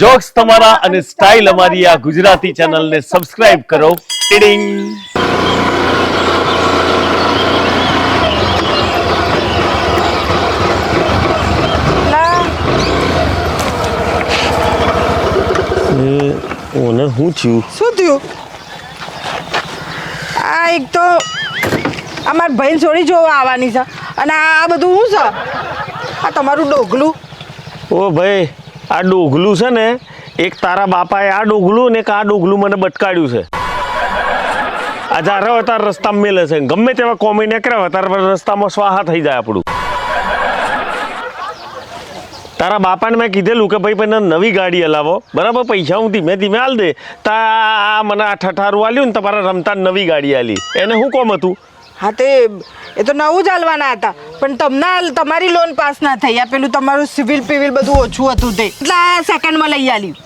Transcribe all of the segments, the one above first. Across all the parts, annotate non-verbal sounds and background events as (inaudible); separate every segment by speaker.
Speaker 1: Jokes તમારા અને style અમારી આ ગુજરાતી ચેનલને સબસ્ક્રાઇબ કરો. ટીડિંગ ઓને હું થયું
Speaker 2: શું થયું? આ એક તો અમાર બહેન છોડી જોવા આવવાની છે. અને આ બધું શું છે? આ તમારું ડોગલું.
Speaker 1: ઓ ભાઈ આ ડોઘલું છે ને, એક તારા બાપાએ આ ડોઘલું ને એક આ ડોઘલું મને બટકાડ્યું છે. આ જ્યારે તાર રસ્તામાં મેલે છે. ગમે તેવા કોમી નીકળ્યા હોય તારે રસ્તામાં સ્વાહા થઈ જાય આપણું. તારા બાપાને મેં કીધેલું કે ભાઈ મને નવી ગાડી હલાવો. બરાબર? પૈસા હું ધીમે ધીમે હાલ દે. તા મને આ ઠઠારું આલ્યું ને તમારા રમતા નવી ગાડી આલી. એને શું કોમ હતું?
Speaker 2: હા તે એ તો નવું જ હાલવાના હતા. પણ તમને તમારી લોન પાસ ના થઈ. આ પેલું તમારું સિવિલ પિવિલ બધું ઓછું હતું તે. એટલે આ સેકન્ડમાં લઈ આલ્યું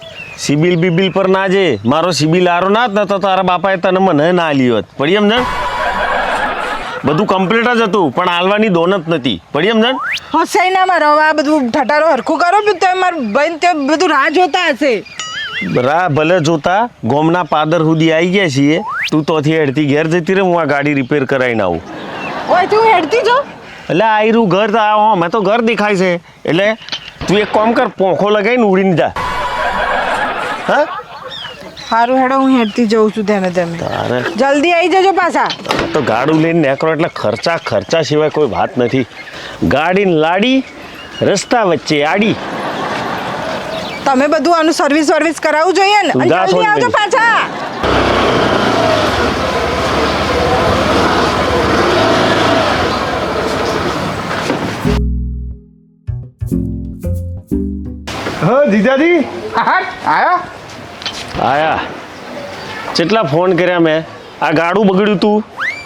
Speaker 1: સિબિલ બિબિલ પર ના જે મારો સિબિલ આરો ના જ તો તારા બાપાએ તને મને ના આલી હોત. પડી સમજણ બધું કમ્પ્લીટ જ હતું પણ હાલવાની દોન જ નથી. પડી સમજણ
Speaker 2: હસાઈ ના મારો આ બધું ઠટારો હરખું કરો તો મારું બહેન તે બધું રાહ જોતા હશે.
Speaker 1: રા ભલે જોતા ગોમના પાદર સુધી આવી ગયા છીએ તું તોથી હેડતી ઘેર જતી રે હું આ ગાડી રિપેર કરાવીને આવું.
Speaker 2: ઓય તું હેડતી જો.
Speaker 1: એટલે આયરું ઘર તો આવો મેં તો ઘર દેખાય છે. એટલે તું એક કામ કર પોંખો લગાવીને ઉડીને જા. હા?
Speaker 2: સારું હેડો હું હેડતી જઉં છું તેને તેમ
Speaker 1: તારે
Speaker 2: જલ્દી આવી જજો પાછા.
Speaker 1: તો ગાડું લઈને નીકળો એટલે ખર્ચા ખર્ચા સિવાય કોઈ વાત નથી. ગાડીને લાડી રસ્તા વચ્ચે આડી.
Speaker 2: તમે બધું આનું સર્વિસ સર્વિસ કરાવવું જોઈએ ને? અને
Speaker 1: જા
Speaker 2: જલ્દી
Speaker 1: થોડી
Speaker 2: આવજો પાછા.
Speaker 3: હા જીજાજી? આયા?
Speaker 1: આયા. કેટલા ફોન કર્યા મેં આ ગાડું બગડ્યું તું.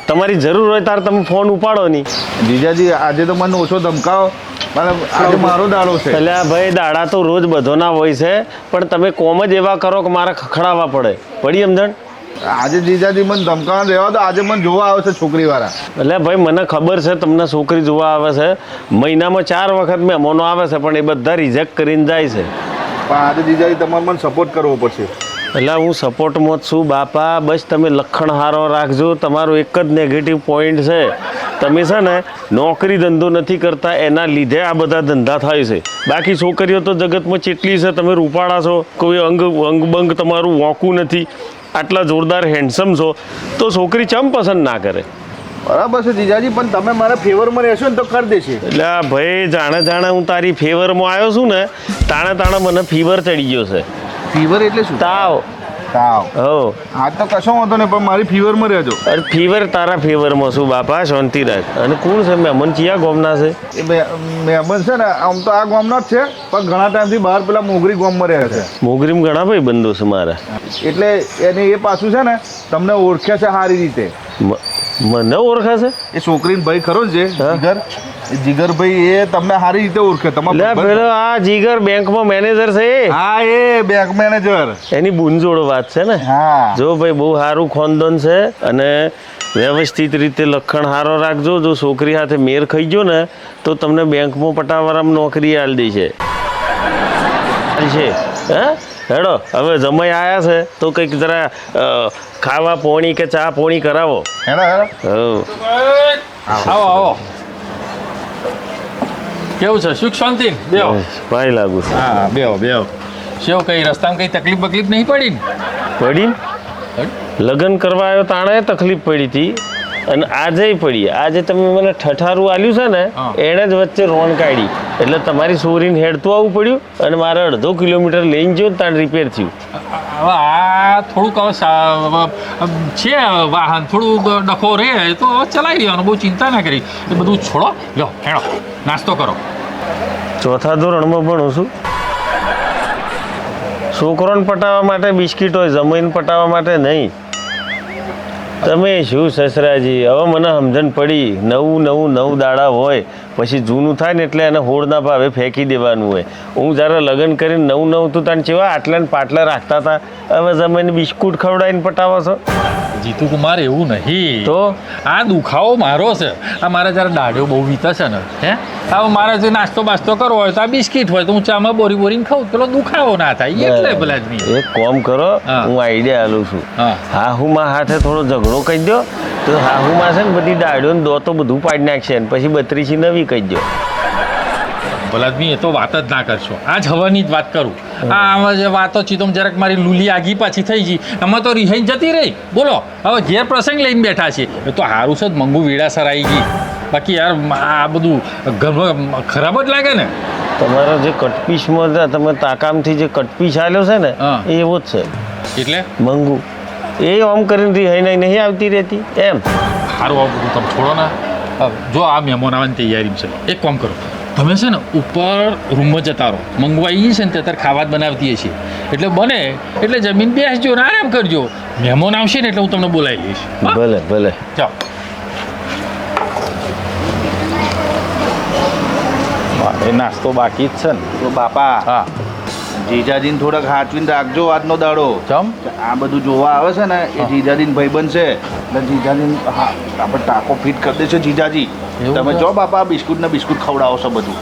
Speaker 1: તમારી જરૂર હોય તાર તમે ફોન ઉપાડો નહીં.
Speaker 3: જીજાજી આજે તો મને ઓછો ધમકાવો. આજે મારો દાડો છે.
Speaker 1: એટલે ભાઈ દાડા તો રોજ બધોના હોય છે પણ તમે કોમ જ એવા કરો કે મારે ખખડાવવા પડે. પડી સમજણ
Speaker 3: આજે જીજાજી મને ધમકાવા દેવા તો આજે મને જોવા આવે છે
Speaker 1: એટલે ભાઈ મને ખબર છે તમને છોકરી જોવા આવે છે. મહિનામાં ચાર વખત મહેમાનો આવે છે પણ એ બધા રિજેક્ટ કરીને જાય છે.
Speaker 3: પણ આજે જીજાજી તમારે મને સપોર્ટ કરવો પડશે.
Speaker 1: એટલે હું સપોર્ટમાં જ છું બાપા. બસ તમે લખણ હારો રાખજો. તમારો એક જ નેગેટિવ પોઈન્ટ છે. તમે છે ને નોકરી ધંધો નથી કરતા એના લીધે આ બધા ધંધા થાય છે. બાકી છોકરીઓ તો જગતમાં ચેટલી છે તમે રૂપાળા છો કોઈ અંગ અંગબંગ તમારું વોંકું નથી આટલા જોરદાર હેન્ડસમ છો તો છોકરી ચમ પસંદ ના કરે?
Speaker 3: બરાબર છે જીજાજી પણ તમે મારા ફેવરમાં રહેશો ને તો કરી દેશે
Speaker 1: એટલે આ ભાઈ જાણે જાણે હું તારી ફેવરમાં આવ્યો છું ને તાણે તાણે મને ફીવર ચડી ગયો છે.
Speaker 3: ફીવર એટલે શું?
Speaker 1: તાવ.
Speaker 3: તાવ.
Speaker 1: હો
Speaker 3: આ તો કશો વાંધો નહીં પણ મારી ફીવરમાં રહેજો.
Speaker 1: અરે ફીવર તારા ફીવરમાં શું બાપા શાંતિ રાખ. અને કોણ છે મહેમાન? ચિયા ગોમના છે?
Speaker 3: એ બે મહેમાન છે ને આમ તો આ ગામના જ છે પણ ઘણા ટાઈમથી બહાર પેલા મોગરી ગામમાં રહે છે.
Speaker 1: મોગરીમાં ઘણા ભાઈ બંધો છે મારા.
Speaker 3: એટલે એને એ પાછું છે ને તમને ઓળખે છે સારી રીતે.
Speaker 1: મને ઓળખે છે
Speaker 3: એ છોકરીને ભાઈ ખરો
Speaker 1: છે
Speaker 3: જીગર. જીગરભાઈ એ તમને સારી રીતે ઓળખે તમારે
Speaker 1: પેલો આ જીગર બેંકમાં મેનેજર છે
Speaker 3: હા એ બેંક મેનેજર.
Speaker 1: એની બુનજોડો વાત છે ને?
Speaker 3: હા.
Speaker 1: જો ભાઈ બહુ સારું ખોનદન છે અને વ્યવસ્થિત રીતે લખણ હારો રાખજો જો છોકરી સાથે મેર ખાઈ ગયો ને તો તમને બેંકમાં પટાવાળામાં નોકરી આલ દે છે છે. હે? હેડો હવે જમાઈ આયા છે તો કંઈક જરા ખાવા પોણી કે ચા પોણી કરાવો.
Speaker 3: હેડો હેડો.
Speaker 4: આવો આવો. કેવું છે? સુખ શાંતિ? બેહો.
Speaker 1: ભાઈ લાગુ છે.
Speaker 3: હા બેહો બેહો.
Speaker 4: શું કઈ રસ્તામાં કઈ તકલીફ બકલીફ નહીં પડી ને?
Speaker 1: પડી? લગ્ન કરવા આવ્યો તાણે તકલીફ પડી હતી. અને આજે પડી આજે તમે મને ઠઠારું આલ્યું છે ને. એણે જ વચ્ચે રોણ કાઢી. એટલે તમારી સોરીને હેડતું આવવું પડ્યું અને મારે અડધો કિલોમીટર લઈને જો ત્યાં તાણ રિપેર થયું.
Speaker 4: હવે આ થોડુંક હવે છે વાહન. થોડું ડખો રહે તો ચલાવી લેવાનું બહુ ચિંતા ના કરી. એ બધું છોડો લો હેણો નાસ્તો કરો.
Speaker 1: ચોથા ધોરણમાં ભણું છું. છોકરોને પટાવવા માટે બિસ્કિટ હોય જમીન પટાવવા માટે નહીં. તમે શું સસરાજી? હવે મને સમજણ પડી. નવું નવું નવું દાડા હોય. પછી જૂનું થાય ને એટલે એને હોળના ભાવે ફેંકી દેવાનું હોય. હું જ્યારે લગ્ન કરીને નવું નવું તું તાને ચેવા આટલા પાટલા રાખતા હતા? હવે તમે બિસ્કુટ ખવડાવીને પટાવો છો.
Speaker 4: જીતુ કુમાર એવું નહીં.
Speaker 1: તો?
Speaker 4: આ દુખાવો મારો છે. આ મારા જ્યારે દાઢો બહુ વીતા છે ને હે? હવે મારે જે નાસ્તો બાસ્તો કરવો હોય તો આ બિસ્કિટ હોય તો હું ચામાં બોરી બોરીને ખાઉં. પેલો દુખાવો ના થાય. એટલે પેલા
Speaker 1: એક કોમ કરો
Speaker 4: હું.
Speaker 1: આઈડિયા આલું છું.
Speaker 4: હા.
Speaker 1: હાહુમાં હાથે થોડો ઝઘડો કહી દો તો હાહુમાં છે ને બધી દાડીઓ ને દોતો બધું પાડી નાખશે ને પછી બત્રીસી નવી કહી દો
Speaker 4: ભલાદમી એ તો વાત જ ના કરશો. આજ હવાની જ વાત કરું. આ આમાં જે વાતો છે તો જરાક મારી લુલી આગી પાછી થઈ ગઈ. આમાં તો રિહાઈ જતી રહી. બોલો હવે ઘેર પ્રસંગ લઈને બેઠા છે. એ તો સારું છે જ મંગુ વીડાસર આવી ગઈ. બાકી યાર આ બધું ખરાબ જ લાગે ને.
Speaker 1: તમારો જે કટપીસમાં જે તમે તાકામથી જે કટપીસ આલ્યો છે ને. એ એવો જ છે.
Speaker 4: એટલે?
Speaker 1: મંગુ. એ ઓમ કરીને રિહાઈને નહીં આવતી રહેતી. એમ.
Speaker 4: સારું આવું તમે છોડો ને. જો આ મહેમાન આવવાની તૈયારી છે. એક કામ કરો. તમે છે ને ઉપર રૂમમાં જતા રહો. મંગવાઈએ છે ને તે અત્યારે ખાવા જ બનાવતી છીએ. એટલે બને એટલે જમીન બેસજો ને આરામ કરજો. મહેમાન આવશે ને એટલે હું તમને બોલાવી લઈશ
Speaker 1: ભલે ભલે.
Speaker 4: ચાલો. મારે નાસ્તો બાકી જ છે ને.
Speaker 3: તો બાપા
Speaker 4: હા.
Speaker 3: જીજાજીને થોડાક હાચવીને રાખજો આજનો દાડો.
Speaker 4: ચમ?
Speaker 3: આ બધું જોવા આવે છે ને એ જીજાજીને ભાઈબંધ છે એટલે જીજાજી હા આપણે ટાંકો ફિટ કરી દેશે જીજાજી. તમે? જો બાપા બિસ્કુટ ને બિસ્કુટ ખવડાવો છો બધું.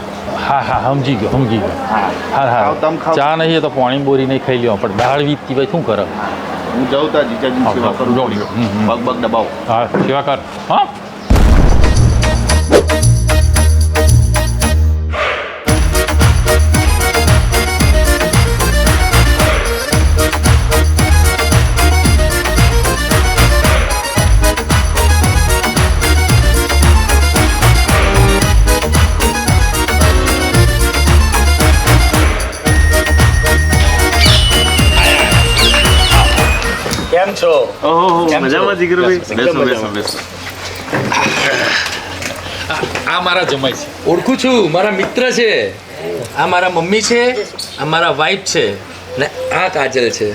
Speaker 4: હા હા સમજી ગયો સમજી ગયો.
Speaker 3: હા.
Speaker 4: હા
Speaker 3: હા. તમે ખાઓ.
Speaker 4: ચા નહીં તો પાણી બોરી નહીં ખાઈ લ્યો પણ દાળ વીતતી ભાઈ શું કરે?
Speaker 3: હું જાઉં તા
Speaker 4: જીજાજી
Speaker 3: સેવા કરું. પગ પગ દબાવો.
Speaker 4: હા સેવા કર. હા?
Speaker 1: ઓહો મજામાં જીગરભાઈ બેસો બેસો બેસો
Speaker 4: આ મારા જમાઈ છે.
Speaker 5: ઓળખું છું મારા મિત્ર છે. આ મારા મમ્મી છે આ મારા વાઈફ છે ને આ કાજલ છે.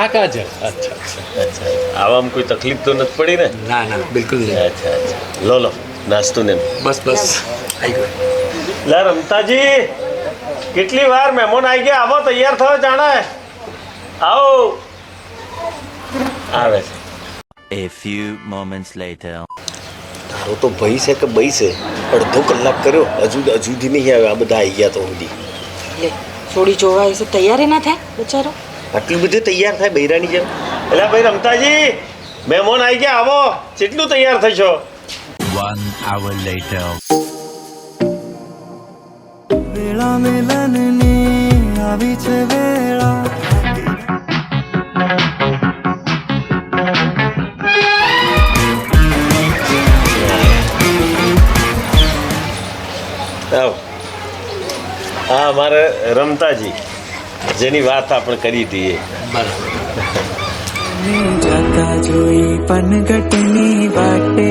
Speaker 4: આ કાજલ? અચ્છા અચ્છા
Speaker 1: આવામાં કોઈ તકલીફ તો નથી પડી ને?
Speaker 5: ના ના બિલકુલ નહીં.
Speaker 1: અચ્છા અચ્છા. લો લો નાસ્તો ને
Speaker 5: બસ બસ. આવી ગયો.
Speaker 1: લા રમતાજી કેટલી વાર મહેમાન આવી ગયા? આવો તૈયાર થયો જાણે. આવો. આવે છે.
Speaker 6: A few moments later.
Speaker 7: તારો તો ભય છે કે બઈ છે? અડધો કલાક કર્યો હજુ હજુ નહીં આવ્યો. આ બધા આવી ગયા તો સુધી.
Speaker 2: લે થોડી જોવા હશે તૈયારી ના થાય બચારો?
Speaker 7: આટલું બધું તૈયાર થાય બૈરાની જેમ?
Speaker 1: એટલે ભાઈ રમતાજી મહેમાન આવી ગયા. આવો. કેટલું તૈયાર થશો?
Speaker 6: One hour later.
Speaker 8: વેળા મિલનની આવી છે વેળા.
Speaker 1: હા અમારે રમતાજી જેની વાત આપણે કરી હતી એ.
Speaker 8: જતા જોઈ પનગટની વાટે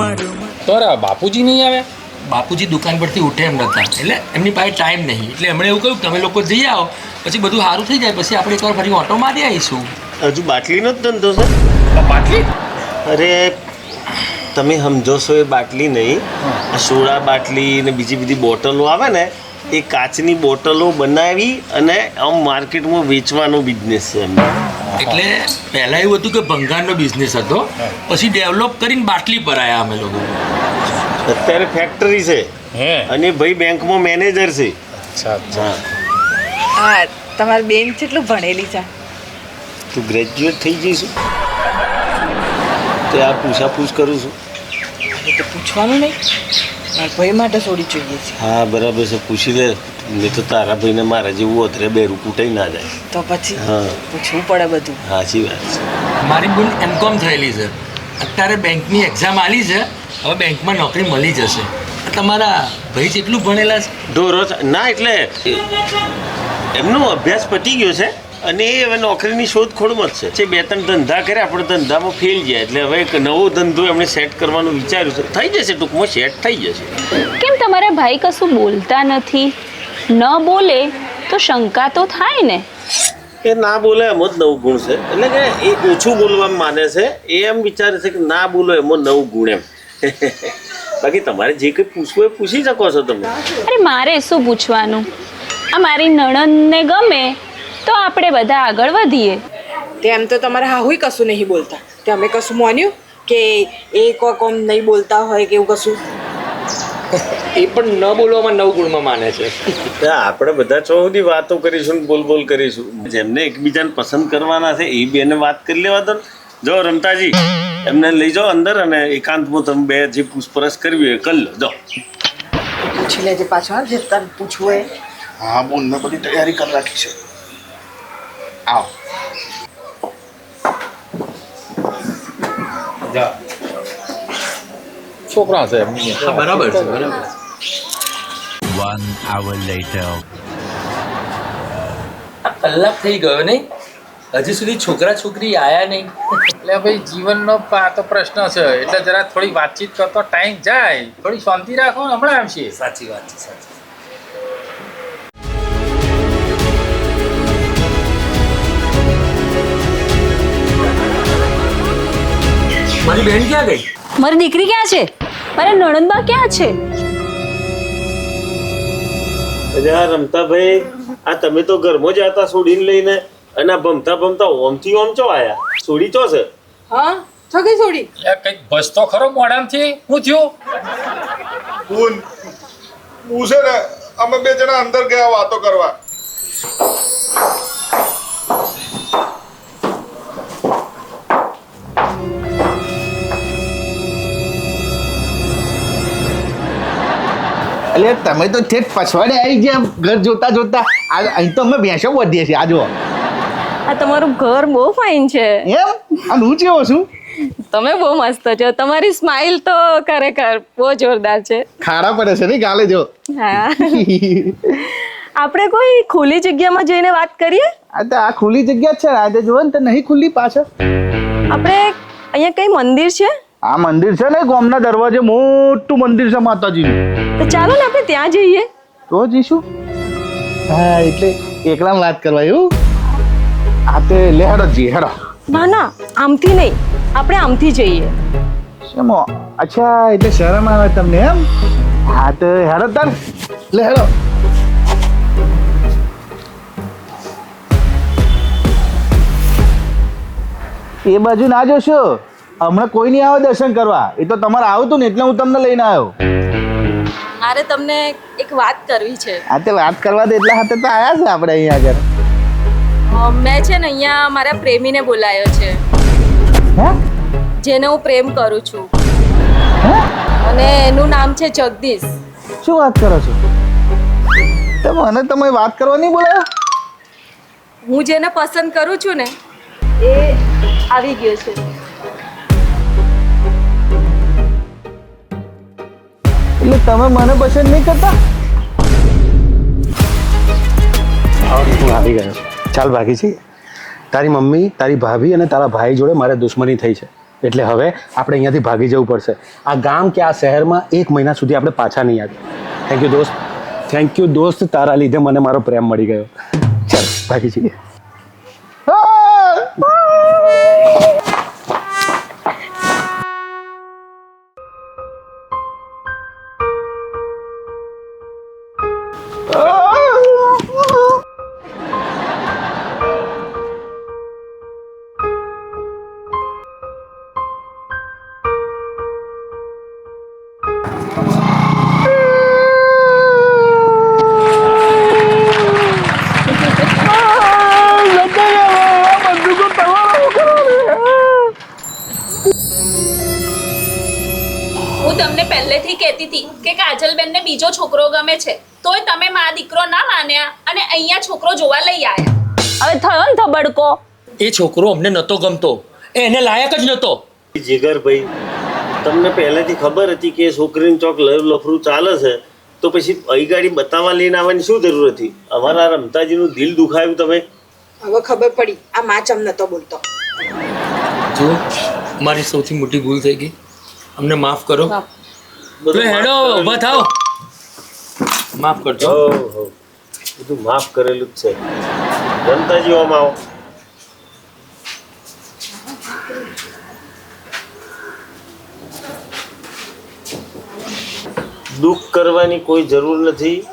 Speaker 8: મારું
Speaker 4: બાપુજી નહીં આવ્યા
Speaker 5: બાપુજી દુકાન પરથી ઉઠે એમ નતા. એટલે એમની પાસે ટાઈમ નહીં. એટલે એમણે એવું કહ્યું તમે લોકો જઈ આવો પછી બધું સારું થઈ જાય પછી આપણે એકવાર ફરી ઓટો મારી આવીશું.
Speaker 1: હજુ બાટલીનો જ ધંધો છે?
Speaker 4: બાટલી?
Speaker 1: અરે તમે સમજો છો એ બાટલી નહીં? સોડા બાટલી ને બીજી બધી બોટલો આવે ને એ કાચની બોટલો બનાવી અને આમ માર્કેટમાં વેચવાનો બિઝનેસ છે એમનો
Speaker 5: એટલે પહેલાં એવું હતું કે ભંગારનો બિઝનેસ હતો. પછી ડેવલપ કરીને બાટલી પર આવ્યા અમે લોકો.
Speaker 1: અત્યારે ફેક્ટરી છે.
Speaker 4: હે.
Speaker 1: અને ભાઈ બેંકમાં મેનેજર છે.
Speaker 4: અચ્છા અચ્છા.
Speaker 1: હા.
Speaker 2: તમારી બેન કેટલું ભણેલી છે?
Speaker 1: તું ગ્રેજ્યુએટ થઈ જઈશું તો આ પૂછાપૂછ કરું છું.
Speaker 2: તો પૂછવાનું નહીં. ભાઈ માટે થોડી જોઈએ છે.
Speaker 1: હા બરાબર છે. પૂછી લે. મેં તો તારા ભાઈને મારા જેવું અત્રે બેરું કૂટાઈ ના જાય.
Speaker 2: તો પછી?
Speaker 1: હા.
Speaker 2: પૂછવું પડે બધું.
Speaker 1: સાચી વાત છે.
Speaker 5: મારી બોન એમકોમ થયેલી છે. અત્યારે બેંકની એક્ઝામ આલી છે. હવે બેંકમાં નોકરી મળી જશે. તમારા ભાઈ જેટલું ભણેલા છે?
Speaker 1: ઢોરો ના એટલે એમનો અભ્યાસ પતી ગયો છે. અને એ હવે નોકરીની શોધખોળમાં જ છે. જે બે ત્રણ ધંધા કર્યા પણ ધંધામાં ફેલ ગયા. એટલે હવે એક નવો ધંધો એમણે સેટ કરવાનું વિચાર્યું છે. થઈ જશે ટૂંકમાં સેટ થઈ જશે.
Speaker 9: કેમ તમારા ભાઈ કશું બોલતા નથી? ન બોલે તો શંકા તો થાય ને.
Speaker 1: એ ના બોલે એમ જ નવું ગુણ છે. એટલે કે એ ઓછું બોલવામાં માને છે. એ એમ વિચારે છે કે ના બોલો એમાં નવું ગુણ એમ. (laughs) બાકી તમારે જે કંઈ પૂછવું એ પૂછી શકો છો તમે.
Speaker 9: અરે મારે શું પૂછવાનું? આ મારી નણંદને ગમે તો આપણે બધા આગળ વધીએ.
Speaker 2: તેમ તો તમારે હાહુય કશું નહીં બોલતા. તે અમે કશું માન્યું કે એ કોઈ કોમ નહીં બોલતા હોય કે એવું કશું?
Speaker 5: એ પણ ન બોલવામાં નવ ગુણમાં માને છે.
Speaker 1: આપણે બધા છો સુધી વાતો કરીશું બોલ બોલ કરીશું. જેમને એકબીજાને પસંદ કરવાના છે એ બેને વાત કરી લેવા દો. જો રમતાજી એમને લઈ જાઓ અંદર અને એકાંતમાં તમે બે જે પૂછપરછ કરવી હોય એ કરી લો. જાઓ
Speaker 2: પૂછી લેજે પાછો જે તને પૂછવું હોય.
Speaker 3: હા બોલ મેં બધી તૈયારી કરી રાખી છે. આવ
Speaker 4: છોકરા છે
Speaker 5: હા બરાબર છે બરાબર
Speaker 6: One hour later.
Speaker 5: કલાક થઈ ગયો નહીં હજી સુધી છોકરા છોકરી આયા નહીં
Speaker 4: એટલે ભાઈ જીવનનો આ તો પ્રશ્ન છે એટલે જરા થોડી વાતચીત કરતો ટાઈમ જાય થોડી શાંતિ રાખો ને હમણાં આવશે
Speaker 5: સાચી વાત છે સાચી મારી બેન ક્યાં ગઈ?
Speaker 9: મારી દીકરી ક્યાં છે? મારા નણંદબા ક્યાં છે?
Speaker 1: અજા આ રમતાભાઈ આ તમે તો ઘરમાં જ હતા છોડીને લઈને અને ભમતા ભમતા ભમતા ઓમથી ઓમ ચો આયા? છોડી ચો છે?
Speaker 2: હા છો કઈ છોડી
Speaker 4: એટલે કંઈક બસ તો ખરો મોઢામાંથી? હું થયું?
Speaker 3: હું હું છે ને અમે બે જણા અંદર ગયા વાતો કરવા. એટલે તમે તો ઠેઠ પછવાડે આવી ગયા ઘર જોતા જોતા. આ અહીં તો અમે ભેંસો વધીએ છીએ આ જુઓ.
Speaker 9: આ તમારું ઘર બહુ ફાઇન છે.
Speaker 3: એમ? અને હું કેવો છું?
Speaker 9: તમે બહુ મસ્ત છો. તમારી સ્માઇલ તો ખરેખર બહુ જોરદાર છે.
Speaker 3: ખાડા પડે છે ને ગાલે જો.
Speaker 9: હા. (laughs) આપણે કોઈ ખુલ્લી જગ્યામાં જઈને વાત કરીએ?
Speaker 3: આ તો આ ખુલ્લી જગ્યા છે. આજે જુઓ ને તો નહીં ખુલ્લી પાછળ.
Speaker 9: આપણે અહીંયા કઈ મંદિર છે?
Speaker 3: આ મંદિર છે ને ગોમના દરવાજે મોટું મંદિર છે માતાજીનું.
Speaker 9: તો ચાલો ને આપણે ત્યાં જઈએ.
Speaker 3: તો જઈશું. હા એટલે એકલામ વાત કરવા એવું આ તે લે હેડો જી હેડો.
Speaker 9: ના ના આમથી નહીં. આપણે આમથી જઈએ.
Speaker 3: શેમો? અચ્છા એટલે શરમ આવે તમને એમ? હા તો હેડો તાર લે હેડો. એ બાજુ ના જોશો? હમણાં કોઈ નહીં આવે દર્શન કરવા. એ તો તમારે આવતું ને એટલે હું તમને લઈને આવ્યો.
Speaker 9: મારે તમને એક વાત કરવી છે.
Speaker 3: આ તે વાત કરવા દે એટલા હાથે તો આવ્યા છે આપણે અહીંયા આગળ.
Speaker 9: મેં છે ને અહીંયા મારા પ્રેમીને બોલાયો છે.
Speaker 3: હે?
Speaker 9: જેને હું પ્રેમ કરું છું. અને એનું નામ છે જગદીશ.
Speaker 3: શું વાત કરો છો? તો મને તમે વાત કરવા નહીં બોલાયો?
Speaker 9: હું જેને પસંદ કરું છું ને એ આવી ગયો છે.
Speaker 3: એટલે તમે મને પસંદ નહીં કરતા?
Speaker 10: હું આવી ગયો. ચાલ છે તારી મમ્મી, તારી ભાભી અને તારા ભાઈ જોડે મારે દુશ્મની થઈ છે. એટલે હવે આપણે અહીંયાથી ભાગી જવું પડશે. આ ગામ કે આ શહેરમાં એક મહિના સુધી આપણે પાછા નહીં આવીએ થેન્ક યુ દોસ્ત. થેન્ક યુ દોસ્ત. તારા લીધે મને મારો પ્રેમ મળી ગયો. ચાલ ભાગી જઈએ
Speaker 9: પહેલેથી કહેતી હતી કે કાજલબેનને બીજો છોકરો ગમે છે. તોય તમે મા દીકરો ના માન્યા અને અહીંયા છોકરો જોવા લઈ આવ્યા હવે થયો ને ધબડકો?
Speaker 5: એ છોકરો અમને નતો ગમતો. એને લાયક જ નહોતો
Speaker 1: જીગરભાઈ તમને પહેલેથી ખબર હતી કે છોકરીને ચોક લવ લફરું ચાલે છે તો પછી અહીં ગાડી બતાવવા લઈને આવવાની શું જરૂર હતી? અમારા રમતાજીનું દિલ દુખાયું તમે.
Speaker 2: હવે ખબર પડી આ માચમ નતો બોલતો.
Speaker 5: જો મારી સૌથી મોટી ભૂલ થઈ ગઈ. અમને માફ કરો.
Speaker 1: બધું
Speaker 5: હેડો
Speaker 1: માફ
Speaker 5: ઊભા થાઓ. માફ કરજો.
Speaker 1: બધું માફ કરેલું જ છે. જનતા ઓમ આવો દુઃખ કરવાની કોઈ જરૂર નથી.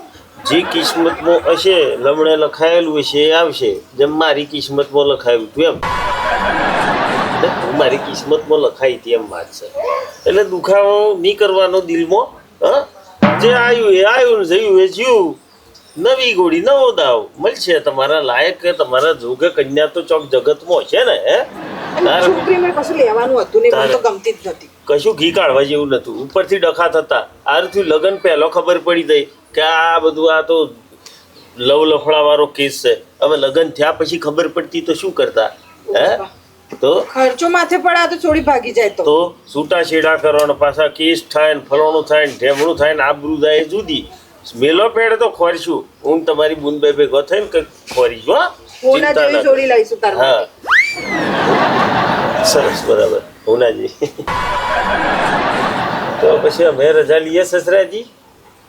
Speaker 1: જે કિસ્મતમાં હશે લમણે લખાયેલું હશે એ આવશે. જેમ મારી કિસ્મતમાં લખાયું હતું એમ. એટલે મારી કિસ્મતમાં લખાઈ હતી એમ વાત છે. એટલે દુખાવો નહીં કરવાનો દિલમાં હા? જે આવ્યું એ આવ્યું ને જયું એ જ્યું. નવી ગોળી નવો દાવ. મળશે તમારા લાયક કે તમારા જોગે કન્યા તો ચોક જગતમાં છે ને હે?
Speaker 2: કશું લેવાનું હતું ને તો ગમતી જ નથી
Speaker 1: કશું ઘી કાઢવા જેવું નતું ઉપરથી ડખા થતા. આરથી લગન પહેલો ખબર પડી ગઈ કે આ બધું આ તો લવ લફડા વાળો કેસ છે. હવે લગન થયા પછી ખબર પડતી તો શું કરતા હે? તો
Speaker 2: ખર્ચો માથે પડે તો છોડી ભાગી જાય તો.
Speaker 1: તો છૂટા છેડા કરવાનો પાછા કેસ થાય ને ફલાણું થાય ને ઢેમણું થાય ને આબરૂ જાય જુદી. મેલો પેડે તો ખોરશું. હું તમારી બુન બે ભેગો થઈને ચિંતા ના
Speaker 2: જોડી લઈશું તાર
Speaker 1: હા. સરસ બરાબર. હુનાજી. તો પછી અમે રજા લઈએ સસરાજી?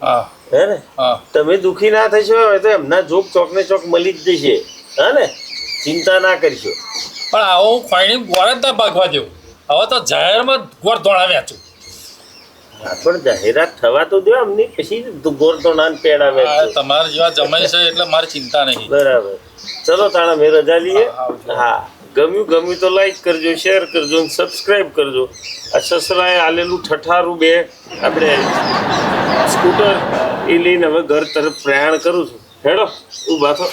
Speaker 4: હા.
Speaker 1: હે ને? તમે દુખી ના થશો હવે તો એમના જોક ચોક ને ચોક મળી જ જશે. હા ને? ચિંતા ના કરશો.
Speaker 4: પણ આવો હું ખોઈની ગોળ જ ના ભાગવા દેવું હવે તો જાહેરમાં ગોળ છું.
Speaker 1: હા પણ જાહેરાત થવા તો દો અમને પછી ગોર તો નાન પેડાવે
Speaker 4: આ તમારા જેવા જમાઈ છે એટલે મારી ચિંતા નહીં.
Speaker 1: બરાબર. ચલો તાણા મેં રજા લઈએ
Speaker 4: હા,
Speaker 1: હા. ગમ્યું ગમ્યું તો લાઈક કરજો શેર કરજો અને સબસ્ક્રાઈબ કરજો. આ સસરાએ આલેલું ઠઠારું બે. આપણે સ્કૂટર એ લઈને હવે ઘર તરફ પ્રયાણ કરું છું. હેડો ઊભા થો.